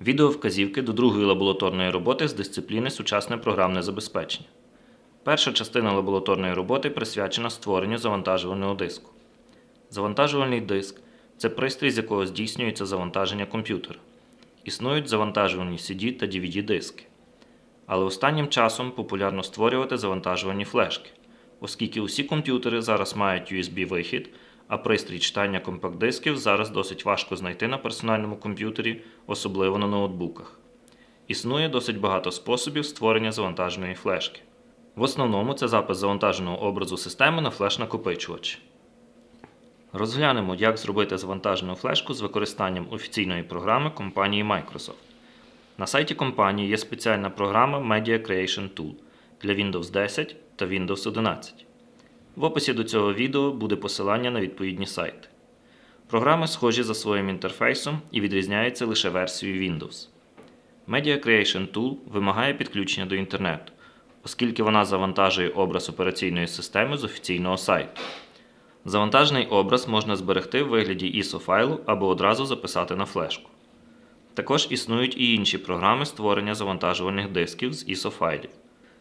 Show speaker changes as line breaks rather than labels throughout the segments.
Відеовказівки до другої лабораторної роботи з дисципліни сучасне програмне забезпечення. Перша частина лабораторної роботи присвячена створенню завантажувального диску. Завантажувальний диск це пристрій, з якого здійснюється завантаження комп'ютера. Існують завантажувальні CD та DVD диски. Але останнім часом популярно створювати завантажувальні флешки, оскільки усі комп'ютери зараз мають USB-вихід, а пристрій читання компакт-дисків зараз досить важко знайти на персональному комп'ютері, особливо на ноутбуках. Існує досить багато способів створення завантаженої флешки. В основному це запис завантаженого образу системи на флеш-накопичувач. Розглянемо, як зробити завантажену флешку з використанням офіційної програми компанії Microsoft. На сайті компанії є спеціальна програма Media Creation Tool для Windows 10 та Windows 11. В описі до цього відео буде посилання на відповідні сайти. Програми схожі за своїм інтерфейсом і відрізняються лише версією Windows. Media Creation Tool вимагає підключення до інтернету, оскільки вона завантажує образ операційної системи з офіційного сайту. Завантажений образ можна зберегти в вигляді ISO файлу або одразу записати на флешку. Також існують і інші програми створення завантажувальних дисків з ISO файлів.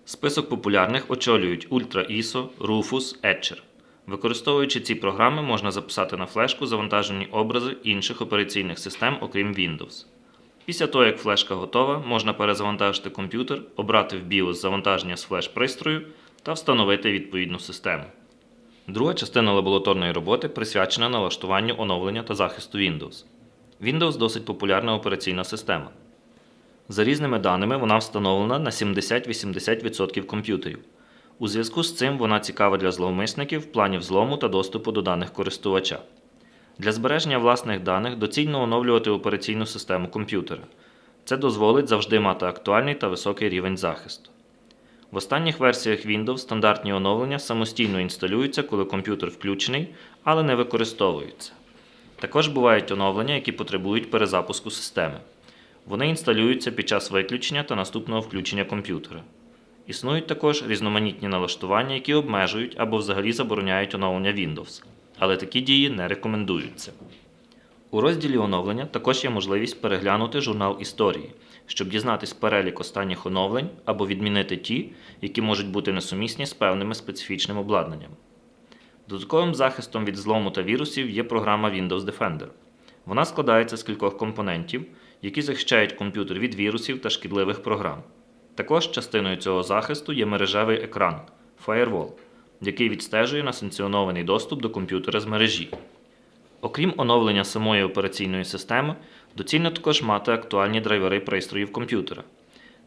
Список популярних очолюють Ultra ISO, Rufus, Etcher. Використовуючи ці програми, можна записати на флешку завантажені образи інших операційних систем, окрім Windows. Після того, як флешка готова, можна перезавантажити комп'ютер, обрати в BIOS завантаження з флеш-пристрою та встановити відповідну систему. Друга частина лабораторної роботи присвячена налаштуванню оновлення та захисту Windows. Windows досить популярна операційна система. За різними даними, вона встановлена на 70-80% комп'ютерів. У зв'язку з цим вона цікава для зловмисників в плані взлому та доступу до даних користувача. Для збереження власних даних доцільно оновлювати операційну систему комп'ютера. Це дозволить завжди мати актуальний та високий рівень захисту. В останніх версіях Windows стандартні оновлення самостійно інсталюються, коли комп'ютер включений, але не використовується. Також бувають оновлення, які потребують перезапуску системи. Вони інсталюються під час виключення та наступного включення комп'ютера. Існують також різноманітні налаштування, які обмежують або взагалі забороняють оновлення Windows, але такі дії не рекомендуються. У розділі оновлення також є можливість переглянути журнал історії, щоб дізнатись перелік останніх оновлень або відмінити ті, які можуть бути несумісні з певними специфічним обладнанням. Додатковим захистом від злому та вірусів є програма Windows Defender. Вона складається з кількох компонентів, які захищають комп'ютер від вірусів та шкідливих програм. Також частиною цього захисту є мережевий екран Firewall, який відстежує несанкціонований доступ до комп'ютера з мережі. Окрім оновлення самої операційної системи, доцільно також мати актуальні драйвери пристроїв комп'ютера.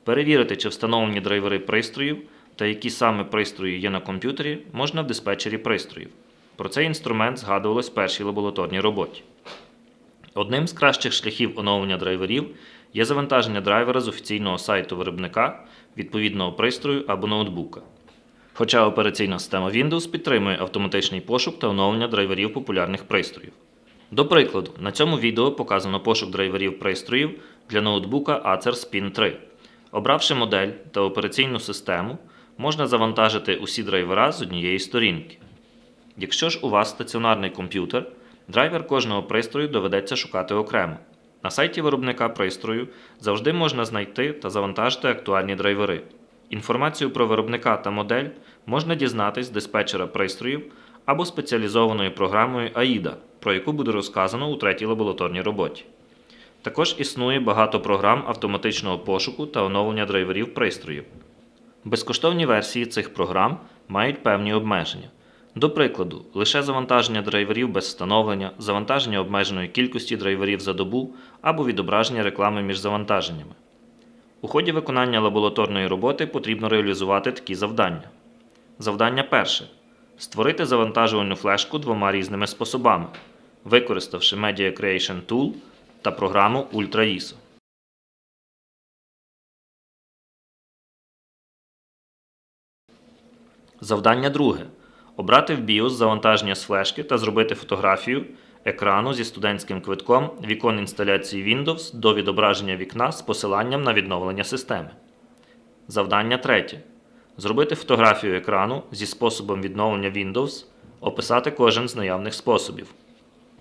Перевірити, чи встановлені драйвери пристроїв та які саме пристрої є на комп'ютері, можна в диспетчері пристроїв. Про цей інструмент згадувалось в першій лабораторній роботі. Одним з кращих шляхів оновлення драйверів є завантаження драйвера з офіційного сайту виробника, відповідного пристрою або ноутбука. Хоча операційна система Windows підтримує автоматичний пошук та оновлення драйверів популярних пристроїв. До прикладу, на цьому відео показано пошук драйверів пристроїв для ноутбука Acer Spin 3. Обравши модель та операційну систему, можна завантажити усі драйвера з однієї сторінки. Якщо ж у вас стаціонарний комп'ютер, драйвер кожного пристрою доведеться шукати окремо. На сайті виробника пристрою завжди можна знайти та завантажити актуальні драйвери. Інформацію про виробника та модель можна дізнатись з диспетчера пристроїв або спеціалізованою програмою AIDA, про яку буде розказано у третій лабораторній роботі. Також існує багато програм автоматичного пошуку та оновлення драйверів пристроїв. Безкоштовні версії цих програм мають певні обмеження. До прикладу, лише завантаження драйверів без встановлення, завантаження обмеженої кількості драйверів за добу або відображення реклами між завантаженнями. У ході виконання лабораторної роботи потрібно реалізувати такі завдання. Завдання перше. Створити завантажувальну флешку двома різними способами, використавши Media Creation Tool та програму Ultra ISO. Завдання друге. Обрати в BIOS завантаження з флешки та зробити фотографію екрану зі студентським квитком вікон інсталяції Windows до відображення вікна з посиланням на відновлення системи. Завдання третє. Зробити фотографію екрану зі способом відновлення Windows, описати кожен з наявних способів.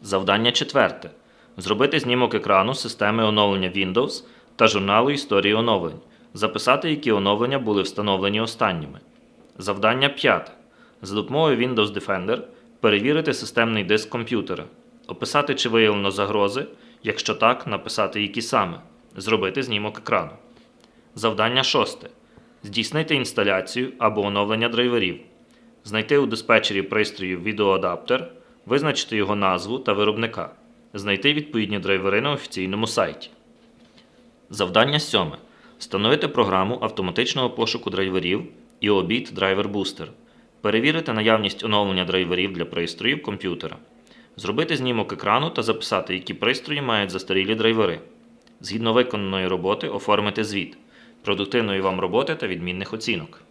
Завдання четверте. Зробити знімок екрану системи оновлення Windows та журналу історії оновлень. Записати, які оновлення були встановлені останніми. Завдання 5. За допомогою Windows Defender перевірити системний диск комп'ютера. Описати, чи виявлено загрози. Якщо так, написати, які саме. Зробити знімок екрану. Завдання 6. Здійснити інсталяцію або оновлення драйверів. Знайти у диспетчері пристроїв відеоадаптер, визначити його назву та виробника. Знайти відповідні драйвери на офіційному сайті. Завдання 7. Встановити програму автоматичного пошуку драйверів і обід Driver Booster. Перевірити наявність оновлення драйверів для пристроїв комп'ютера. Зробити знімок екрану та записати, які пристрої мають застарілі драйвери. Згідно виконаної роботи оформити звіт. Продуктивної вам роботи та відмінних оцінок.